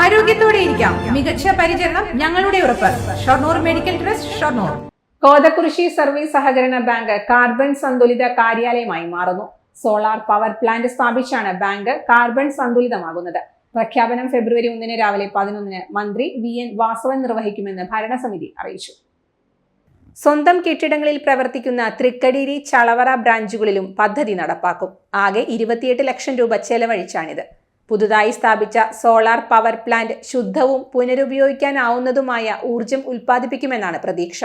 ആരോഗ്യത്തോടെ ഇരിക്കാം. മികച്ച പരിചരണം ഞങ്ങളുടെ ഉറപ്പ്. Shoranur medical trust Shoranur. Kothakurissi service സഹകരണ ബാങ്ക് കാർബൺ സന്തുലിത കാര്യാലയമായി മാറുന്നു. സോളാർ പവർ പ്ലാന്റ് സ്ഥാപിച്ചാണ് ബാങ്ക് കാർബൺ സന്തുലിതമാകുന്നത്. പ്രഖ്യാപനം ഫെബ്രുവരി ഒന്നിന് രാവിലെ പതിനൊന്നിന് മന്ത്രി വി എൻ വാസവൻ നിർവഹിക്കുമെന്ന് ഭരണസമിതി അറിയിച്ചു. സ്വന്തം കെട്ടിടങ്ങളിൽ പ്രവർത്തിക്കുന്ന തൃക്കടിരി ചളവറ ബ്രാഞ്ചുകളിലും പദ്ധതി നടപ്പാക്കും. ആകെ ഇരുപത്തിയെട്ട് ലക്ഷം രൂപ ചെലവഴിച്ചാണിത്. പുതുതായി സ്ഥാപിച്ച സോളാർ പവർ പ്ലാന്റ് ശുദ്ധവും പുനരുപയോഗിക്കാനാവുന്നതുമായ ഊർജം ഉൽപ്പാദിപ്പിക്കുമെന്നാണ് പ്രതീക്ഷ.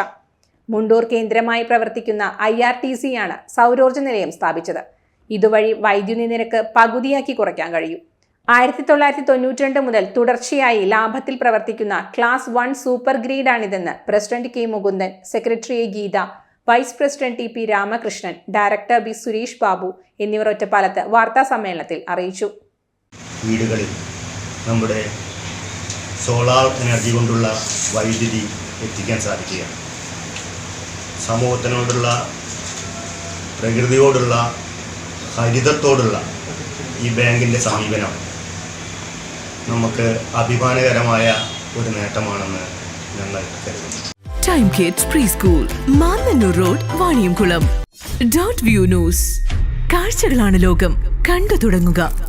മുണ്ടൂർ കേന്ദ്രമായി പ്രവർത്തിക്കുന്ന ഐ ആർ ടി സിയാണ് സൗരോർജ നിലയം സ്ഥാപിച്ചത്. ഇതുവഴി വൈദ്യുതി നിരക്ക് പകുതിയാക്കി കുറയ്ക്കാൻ കഴിയും. ആയിരത്തി തൊള്ളായിരത്തി തൊണ്ണൂറ്റിരണ്ട് മുതൽ തുടർച്ചയായി ലാഭത്തിൽ പ്രവർത്തിക്കുന്ന class one super ഗ്രീഡാണിതെന്ന് president K Mukundan secretary A Geetha vice president T P Ramakrishnan director B Suresh Babu എന്നിവർ ഒറ്റപ്പാലത്ത് വാർത്താ സമ്മേളനത്തിൽ അറിയിച്ചു. വീടുകളിൽ നമ്മുടെ സോളാർ എനർജി കൊണ്ടുള്ള വൈദ്യുതി എത്തിക്കാൻ സാധിക്കുകയാണ്. സമൂഹത്തിനോടുള്ള പ്രകൃതിയോടുള്ള ഹരിതത്തോടുള്ള ഈ ബാങ്കിന്റെ സമീപനം നമുക്ക് അഭിമാനകരമായ ഒരു നേട്ടമാണെന്ന് ഞങ്ങൾ കരുതുന്നു. Time kids pre school Mannannur road Vaniyamkulam dot view news കാഴ്ചകളാണ് ലോകം. കണ്ടു തുടങ്ങുക.